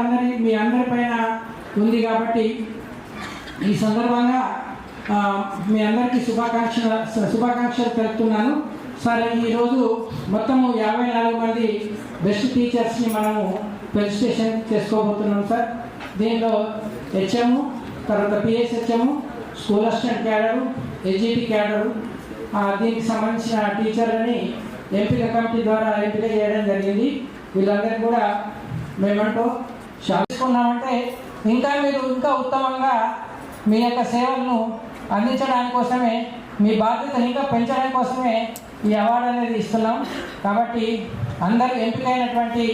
అందరి మీ అందరి పైన ఉంది కాబట్టి ఈ సందర్భంగా మీ అందరికీ శుభాకాంక్షలు శుభాకాంక్షలు తెలుపుతున్నాను. సరే ఈరోజు మొత్తము యాభై నాలుగు మంది బెస్ట్ టీచర్స్ని మనము రిజిస్ట్రేషన్ చేసుకోబోతున్నాం సార్. దీనిలో హెచ్ఎం తర్వాత PSHM school assistant cadre SGT cadre దీనికి సంబంధించిన టీచర్లని ఎంపిక కమిటీ ద్వారా ఎంపిక చేయడం జరిగింది. వీళ్ళందరికీ కూడా మేమంటూ శాపించుకున్నామంటే ఇంకా మీరు ఇంకా ఉత్తమంగా మీ యొక్క సేవలను అందించడానికి కోసమే మీ బాధ్యతను ఇంకా పెంచడం కోసమే ఈ అవార్డు అనేది ఇస్తున్నాం. కాబట్టి అందరూ ఎంపికైనటువంటి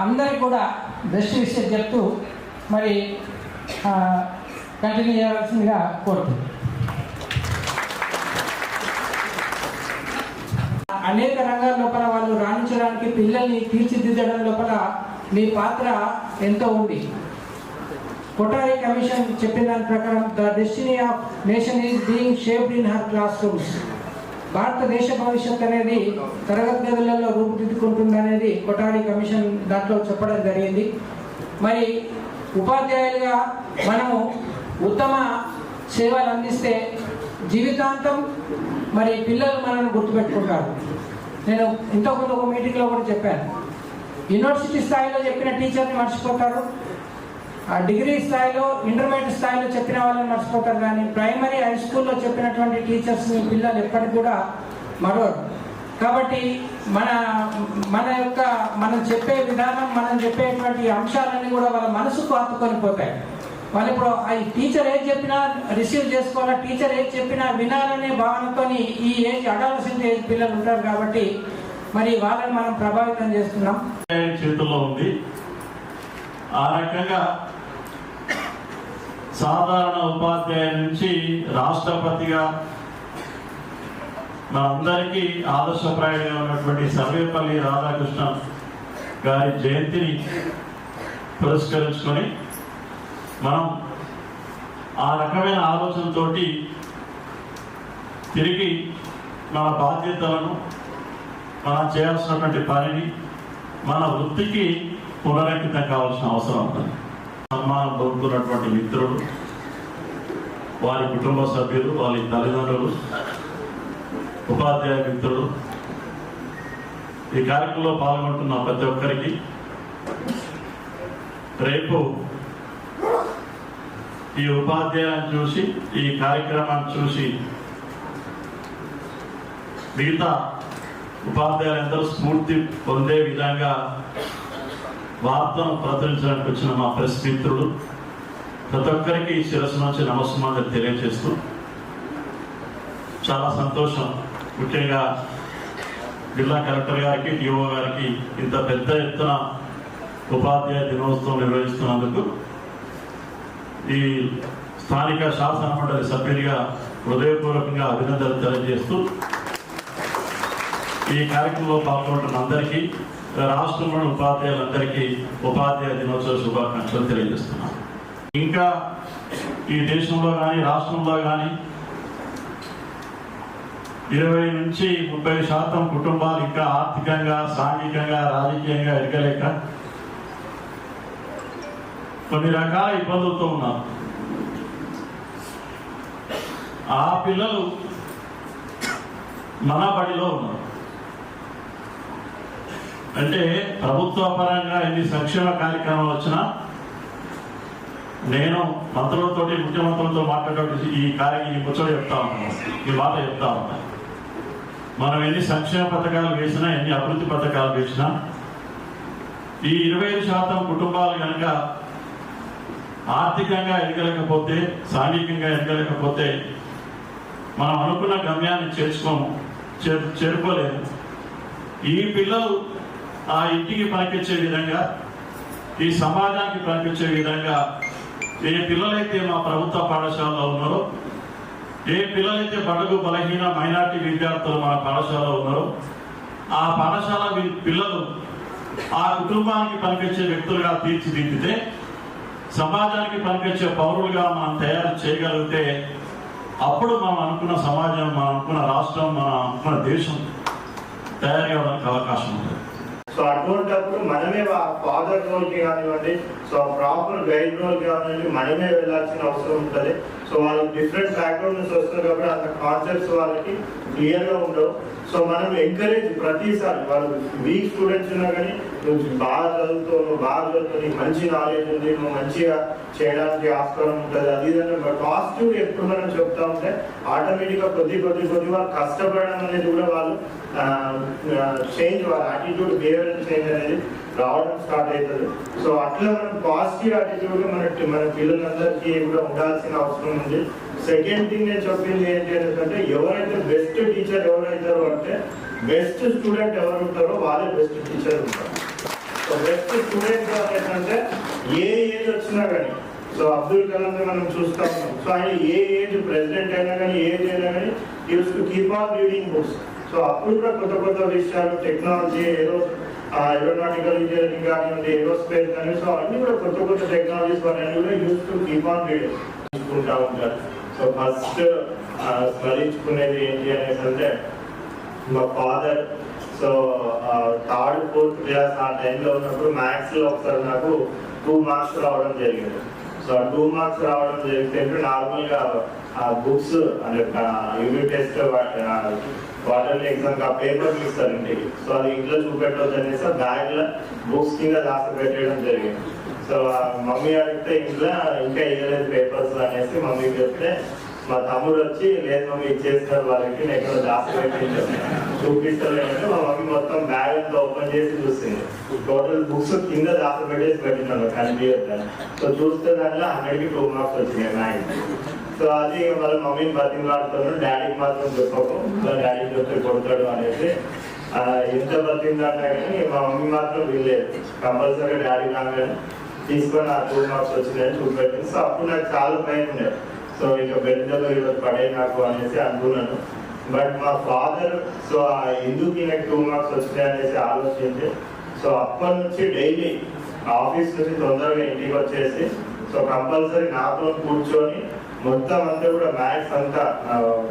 అందరికి కూడా బెస్ట్ విషయం చెప్తూ మరి కంటిన్యూ చేయవలసిందిగా కోరుతుంది అనేక రంగాల లోపల వాళ్ళు రాణించడానికి పిల్లల్ని తీర్చిదిద్దడం లోపల మీ పాత్ర ఎంతో ఉంది. కొటారి కమిషన్ చెప్పిన దాని ప్రకారం the destiny of nation is being shaped in her classrooms భారతదేశ భవిష్యత్ అనేది తరగతి గదులలో రూపుదిద్దుకుంటుంది అనేది కొటారి కమిషన్ దాంట్లో చెప్పడం జరిగింది. మరి ఉపాధ్యాయులుగా మనము ఉత్తమ సేవలు అందిస్తే జీవితాంతం మరి పిల్లలు మనల్ని గుర్తుపెట్టుకుంటారు. నేను ఇంతకుముందు ఒక మీటింగ్లో కూడా చెప్పాను. యూనివర్సిటీ స్థాయిలో చెప్పిన టీచర్ని మర్చిపోతారు. ఆ డిగ్రీ స్థాయిలో ఇంటర్మీడియట్ స్థాయిలో చెప్పిన వాళ్ళని మర్చిపోతారు కానీ ప్రైమరీ హై స్కూల్లో చెప్పినటువంటి టీచర్స్ని పిల్లలు ఎప్పటికి కూడా మరవరు. కాబట్టి మన మన యొక్క మనం చెప్పే విధానం మనం చెప్పేటువంటి అంశాలన్నీ కూడా వాళ్ళ మనసుకు హత్తుకొని పోతాయి. వాళ్ళు ఇప్పుడు ఈ టీచర్ ఏది చెప్పినా రిసీవ్ చేసుకోవాలా? టీచర్ ఏది చెప్పినా వినాలనే భావనతోని ఈ ఏజ్ అడాలసెంట్ ఏజ్ పిల్లలు ఉంటారు కాబట్టి మరి వాళ్ళని మనం ప్రభావితం చేస్తున్నాం. చేతుల్లో ఉంది. ఆ రకంగా సాధారణ ఉపాధ్యాయుల నుంచి రాష్ట్రపతిగా మనందరికీ ఆదర్శప్రాయంగా ఉన్నటువంటి సర్వేపల్లి రాధాకృష్ణ గారి జయంతిని పురస్కరించుకొని మనం ఆ రకమైన ఆలోచనతోటి తిరిగి మన బాధ్యతలను మనం చేయాల్సినటువంటి పనిని మన వృత్తికి పునరంకితం కావాల్సిన అవసరం ఉంటుంది. సన్మానం పొందుతున్నటువంటి మిత్రులు వారి కుటుంబ సభ్యులు వారి తల్లిదండ్రులు ఉపాధ్యాయ మిత్రులు ఈ కార్యక్రమంలో పాల్గొంటున్న ప్రతి ఒక్కరికి రేపు ఈ ఉపాధ్యాయులను చూసి ఈ కార్యక్రమాన్ని చూసి మిగతా ఉపాధ్యాయులందరూ స్ఫూర్తి పొందే విధంగా వార్తను ప్రచురించడానికి వచ్చిన మా ప్రెస్ మిత్రులు ప్రతి ఒక్కరికి ఈ శిరస్సు నుంచి నమస్కారం తెలియజేస్తూ చాలా సంతోషం. ముఖ్యంగా జిల్లా కలెక్టర్ గారికి డిఓ గారికి ఇంత పెద్ద ఎత్తున ఉపాధ్యాయ దినోత్సవం నిర్వహిస్తున్నందుకు ఈ స్థానిక శాసన మండలి సభ్యునిగా హృదయపూర్వకంగా అభినందనలు తెలియజేస్తూ ఈ కార్యక్రమంలో పాల్గొంటున్న అందరికీ రాష్ట్రంలోని ఉపాధ్యాయులందరికీ ఉపాధ్యాయ దినోత్సవ శుభాకాంక్షలు తెలియజేస్తున్నాను ఇంకా ఈ దేశంలో కానీ రాష్ట్రంలో కానీ ఇరవై నుంచి ముప్పై శాతం కుటుంబాలు ఇంకా ఆర్థికంగా సాంఘికంగా రాజకీయంగా ఎరగలేక కొన్ని రకాల ఇబ్బందులతో ఉన్నారు ఆ పిల్లలు మన బడిలో ఉన్నారు. అంటే ప్రభుత్వ పరంగా ఎన్ని సంక్షేమ కార్యక్రమాలు వచ్చినా నేను మంత్రులతో ముఖ్యమంత్రులతో మాట్లాడేటువంటి ఈ కార్య ఈ ముచ్చట చెప్తా ఉన్నాను ఈ మాట చెప్తా ఉన్నాను మనం ఎన్ని సంక్షేమ పథకాలు వేసినా ఎన్ని అభివృద్ధి పథకాలు వేసినా ఈ ఇరవై ఐదు శాతం కుటుంబాలు కనుక ఆర్థికంగా ఎదగలేకపోతే సాంఘికంగా ఎదగలేకపోతే మనం అనుకున్న గమ్యాన్ని చేర్చుకోము చేరుకోలేము. ఈ పిల్లలు ఆ ఇంటికి పనికొచ్చే విధంగా ఈ సమాజానికి పనికొచ్చే విధంగా ఏ పిల్లలైతే మా ప్రభుత్వ పాఠశాలలో ఉన్నారో ఏ పిల్లలైతే బడుగు బలహీన మైనార్టీ విద్యార్థులు మన పాఠశాలలో ఉన్నారో ఆ పాఠశాల పిల్లలు ఆ కుటుంబానికి పనికొచ్చే వ్యక్తులుగా తీర్చిదిద్దితే సమాజానికి పనికొచ్చే పౌరులుగా మనం తయారు చేయగలిగితే అప్పుడు మనం అనుకున్న సమాజం మనం అనుకున్న రాష్ట్రం మనం అనుకున్న దేశం తయారు కావడానికి అవకాశం ఉంటుంది. సో అటువంటప్పుడు మనమే ఫాదర్ రోల్కి కానివ్వండి సో ప్రాపర్ గైడ్ రోల్ కానివ్వండి మనమే వెళ్ళాల్సిన అవసరం ఉంటుంది. సో వాళ్ళు డిఫరెంట్ బ్యాక్గ్రౌండ్ నుంచి వస్తారు కాబట్టి అంత కాన్సెప్ట్స్ వాళ్ళకి క్లియర్గా ఉండవు. సో మనం ఎంకరేజ్ ప్రతిసారి వాళ్ళు వీక్ స్టూడెంట్స్ ఉన్నా కానీ నువ్వు బాగా చదువుతావు నువ్వు బాగా చదువుతావు నీకు మంచి నాలెడ్జ్ ఉంది నువ్వు మంచిగా చేయడానికి ఆస్కారం ఉంటుంది. అది ఇది పాజిటివ్ ఎప్పుడు మనం చెప్తా ఉంటే ఆటోమేటిక్గా కొద్ది కొద్ది కొద్ది వాళ్ళు కష్టపడడం అనేది కూడా వాళ్ళు చేంజ్ వాళ్ళ యాటిట్యూడ్ బిహేవియర్ చేంజ్ అనేది రావడం స్టార్ట్ అవుతుంది. సో అట్లా మనం పాజిటివ్ యాటిట్యూడ్ మన మన పిల్లలందరికీ కూడా ఉండాల్సిన అవసరం ఉంది. సెకండ్ థింగ్ నేను చెప్పింది ఏంటి అంటే ఎవరైతే బెస్ట్ టీచర్ ఎవరైతారో అంటే బెస్ట్ స్టూడెంట్ ఎవరు ఉంటారో వాళ్ళే బెస్ట్ టీచర్ ఉంటారు. సో స్టూడెంట్ ఏంటంటే ఏ ఏజ్ వచ్చినా కానీ సో అబ్దుల్ కలాం మనం చూస్తా ఉన్నాం. సో ఆయన ఏ ఏజ్ ప్రెసిడెంట్ అయినా కానీ ఏజ్ అయినా కానీ use to keep on reading books so అప్పుడు కూడా కొత్త కొత్త విషయాలు టెక్నాలజీ ఏరో ఏరోనాటికల్ ఇంజనీరింగ్ కానివ్వండి ఏరోస్పేస్ కానీ సో అన్ని కూడా కొత్త కొత్త టెక్నాలజీస్ అనేవి కూడా use to keep on reading చూసుకుంటా ఉంటారు. సో ఫస్ట్ స్మరించుకునేది ఏంటి అనేసి అంటే మా father so third fourth class ఆ టైంలో ఉన్నప్పుడు మ్యాథ్స్లో ఒకసారి నాకు టూ మార్క్స్ రావడం జరిగింది. సో ఆ టూ మార్క్స్ రావడం జరిగితే నార్మల్గా ఆ బుక్స్ అంటే యూనిట్ టెస్ట్ క్వార్టర్లీ ఎగ్జామ్ ఆ పేపర్ ఇస్తారు ఇంటికి. సో అది ఇంట్లో చూపెట్టవచ్చు అనేసి బ్యాగ్లో బుక్స్ కింద దాచి పెట్టేయడం జరిగింది. సో మమ్మీ అడిగితే ఇంట్లో ఇంకా ఇవ్వలేదు పేపర్స్ అనేసి మమ్మీకి చెప్తే మా తమ్ముడు వచ్చి లేదు మమ్మీ ఇచ్చేస్తారు వాళ్ళకి నేను ఇక్కడ దాచి పెట్టింది చూపిస్తలేదంటే మా మమ్మీ మొత్తం బ్యాగ్ అంతా ఓపెన్ చేసి చూస్తుంది టోటల్ బుక్స్ కింద దాచి పెట్టేసి పెట్టినాను కనిపించద్దని సో చూస్తే దాంట్లో హండ్రెడ్కి టూ మార్క్స్ వచ్చినాయి మ్యాథ్స్ సో అది వాళ్ళ మమ్మీని బతిమలాడుతున్నాడు డాడీకి మాత్రం చెప్పకు సో డాడీ చెప్తే కొడతాడు అనేసి. ఆ, ఎంత బతిమలాడినా కానీ మా మమ్మీ మాత్రం వీల్లేదు. కంపల్సరీ డాడీ రాగానే తీసుకొని ఆ టూ మార్క్స్ వచ్చినాయని చూపెట్టింది సో అప్పుడు నాకు చాలా భయం ఉండేది. సో ఇక బెల్లలో ఈరోజు పడే నాకు అనేసి అనుకున్నాను. బట్ మా ఫాదర్ సో ఆ ఎందుకు ఈయనకి టూ మార్క్స్ వచ్చినాయి అనేసి ఆలోచించి సో అప్పటి నుంచి డైలీ ఆఫీస్ నుంచి తొందరగా ఇంటికి వచ్చేసి సో కంపల్సరీ నాతో కూర్చొని మొత్తం అంతా కూడా మ్యాథ్స్ అంతా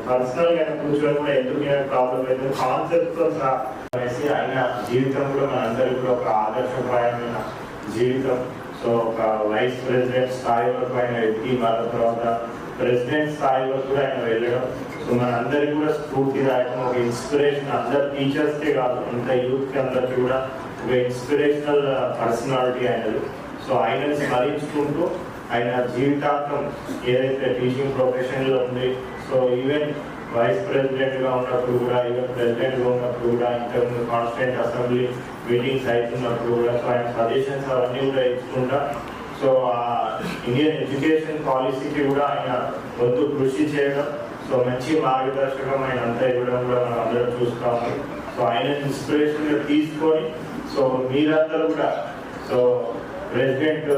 పర్సనల్గా కూర్చొని కూడా ఎందుకు ప్రాబ్లం లేదు కాన్సెప్ట్తో సహా అనేసి ఆయన జీవితంలో మనందరికీ కూడా ఒక ఆదర్శప్రాయమైన జీవితం. సో ఒక వైస్ ప్రెసిడెంట్ స్థాయి వరకు ఆయన ఎదిగి వాళ్ళ తర్వాత ప్రెసిడెంట్ స్థాయి వరకు కూడా ఆయన వెళ్ళడం. సో మనందరికీ కూడా స్ఫూర్తిదాయకం ఒక ఇన్స్పిరేషన్ అందరు టీచర్స్కే కాదు అంత యూత్కి అందరికీ కూడా ఒక ఇన్స్పిరేషనల్ పర్సనాలిటీ ఆయనది. సో ఆయనని స్మరించుకుంటూ ఆయన జీవితాంతం ఏదైతే టీచింగ్ ప్రొఫెషన్లో ఉంది సో ఈవెన్ వైస్ ప్రెసిడెంట్గా ఉన్నప్పుడు కూడా ఈవెన్ ప్రెసిడెంట్గా ఉన్నప్పుడు కూడా ఇంతకుముందు కాన్స్టెంట్ అసెంబ్లీ మీటింగ్స్ అవుతున్నప్పుడు కూడా సో ఆయన సజెషన్స్ అవన్నీ కూడా ఇచ్చుకుంటా సో ఆ ఇండియన్ ఎడ్యుకేషన్ పాలసీకి కూడా ఆయన వంతు కృషి చేయడం సో మంచి మార్గదర్శకం ఆయన అంతా ఇవ్వడం కూడా మనం అందరం చూస్తాము సో ఆయన ఇన్స్పిరేషన్గా తీసుకొని సో మీరందరూ కూడా సో ప్రెసిడెంట్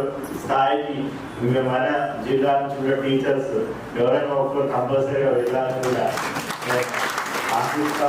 స్థాయికి ఇంకా మన జిల్లా నుంచి కూడా టీచర్స్ ఎవరైనా ఒకరు కంపల్సరీగా వెళ్ళాలని కూడా ఆశిస్తా